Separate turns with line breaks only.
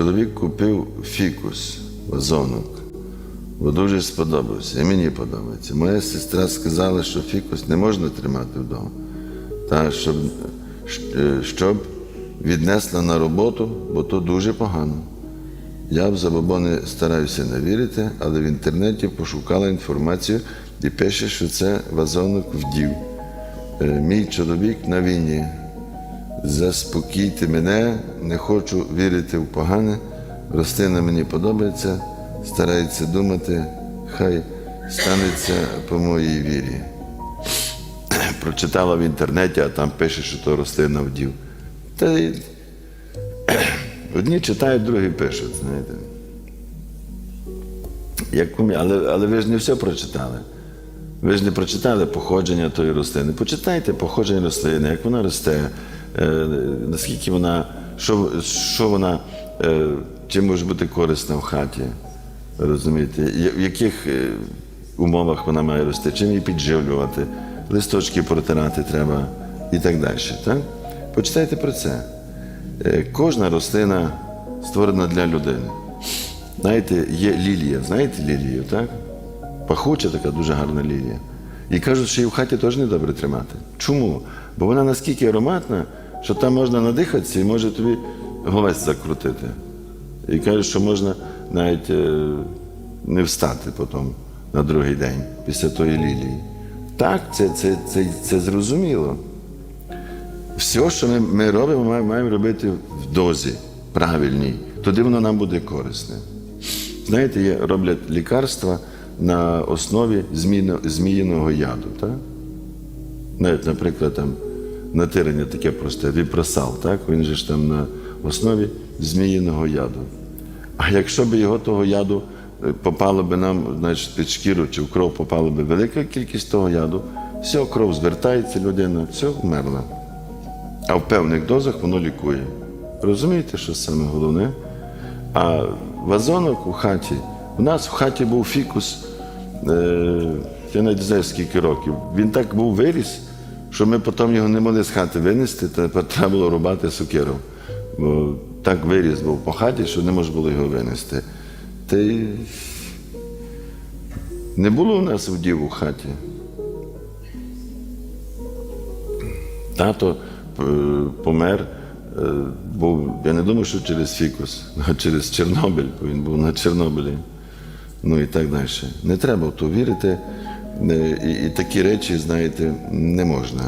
Чоловік купив фікус, вазонок, бо дуже сподобався. І мені подобається. Моя сестра сказала, що фікус не можна тримати вдома, та щоб, щоб віднесла на роботу, бо то дуже погано. Я в забобони стараюся не вірити, але в інтернеті пошукала інформацію і пише, що це вазонок вдів. Е, Мій чоловік на війні. Заспокійте мене, не хочу вірити в погане. Ростина мені подобається, старається думати, хай станеться по моїй вірі. Прочитала в інтернеті, а там пише, що то рослина вдів. Та одні читають, другі пишуть, знаєте. Як але, але ви ж не все прочитали. Ви ж не прочитали походження тої рослини. Почитайте походження рослини, як вона росте, наскільки вона, що, що вона, е, чим може бути корисна в хаті. Розумієте, в яких е, умовах вона має рости, чим її підживлювати, листочки протирати треба і так далі. Так? Почитайте про це. Е, Кожна рослина створена для людини. Знаєте, є лілія. Знаєте лілію, так? Пахуча така дуже гарна лілія. І кажуть, що її в хаті теж не добре тримати. Чому? Бо вона наскільки ароматна, що там можна надихатися і може тобі голець закрутити. І кажуть, що можна навіть е, не встати потім на другий день після тої лілії. Так, це, це, це, це зрозуміло. Все, що ми, ми робимо, ми маємо робити в дозі правильній. Тоді воно нам буде корисне. Знаєте, є, роблять лікарства на основі зміїного яду. Так? Навіть, наприклад, там натирання таке просте, віпросал, так? він же ж там на основі зміїного яду. А якщо б його того яду е, попало б нам, значить, під шкіру чи в кров попала б велика кількість того яду, все, кров звертається людина, все, вмерла. А в певних дозах воно лікує. Розумієте, що саме головне? А вазонок у хаті, у нас в хаті був фікус, е, я не знаю скільки років. Він так був виріс, що ми потім його не могли з хати винести, тепер треба було рубати сокиру. Бо так виріс був по хаті, що не можна було його винести. Та й не було у нас вдів у хаті. Тато е, помер, е, був, я не думаю, що через фікус, а через Чорнобиль, бо він був на Чорнобилі. Ну і так далі. Не треба в то вірити. Е, І, і такі речі, знаєте, не можна